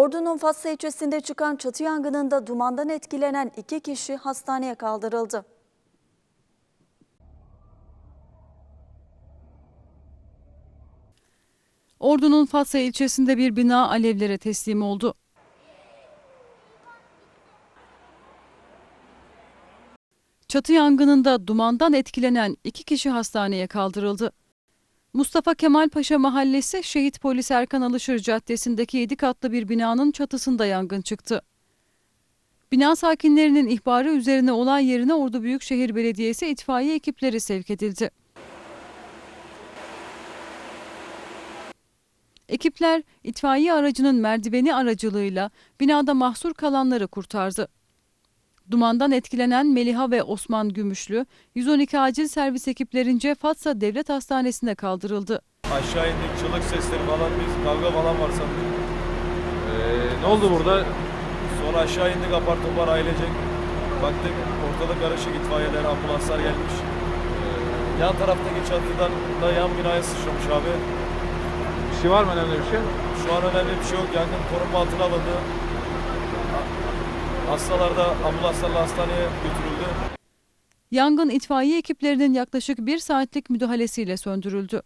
Ordu'nun Fatsa ilçesinde çıkan çatı yangınında dumandan etkilenen iki kişi hastaneye kaldırıldı. Ordu'nun Fatsa ilçesinde bir bina alevlere teslim oldu. Çatı yangınında dumandan etkilenen iki kişi hastaneye kaldırıldı. Mustafa Kemal Paşa Mahallesi Şehit Polis Erkan Alışır Caddesi'ndeki 7 katlı bir binanın çatısında yangın çıktı. Bina sakinlerinin ihbarı üzerine olay yerine Ordu Büyükşehir Belediyesi itfaiye ekipleri sevk edildi. Ekipler itfaiye aracının merdiveni aracılığıyla binada mahsur kalanları kurtardı. Dumandan etkilenen Meliha ve Osman Gümüşlü 112 acil servis ekiplerince Fatsa Devlet Hastanesi'ne kaldırıldı. Aşağı indik çığlık sesleri falan biz kavga falan var sandık. Ee, ne oldu burada? Sonra aşağı indik apar topar ailecek. Baktık ortada karışık itfaiyeler, ambulanslar gelmiş. Ee, yan taraftaki çatıdan da yan binaya sıçramış abi. Bir şey var mı önemli bir şey? Şu an önemli bir şey yok. Yangın korunma altına alındı. Hastalar da ambulanslarla hastaneye götürüldü. Yangın itfaiye ekiplerinin yaklaşık bir saatlik müdahalesiyle söndürüldü.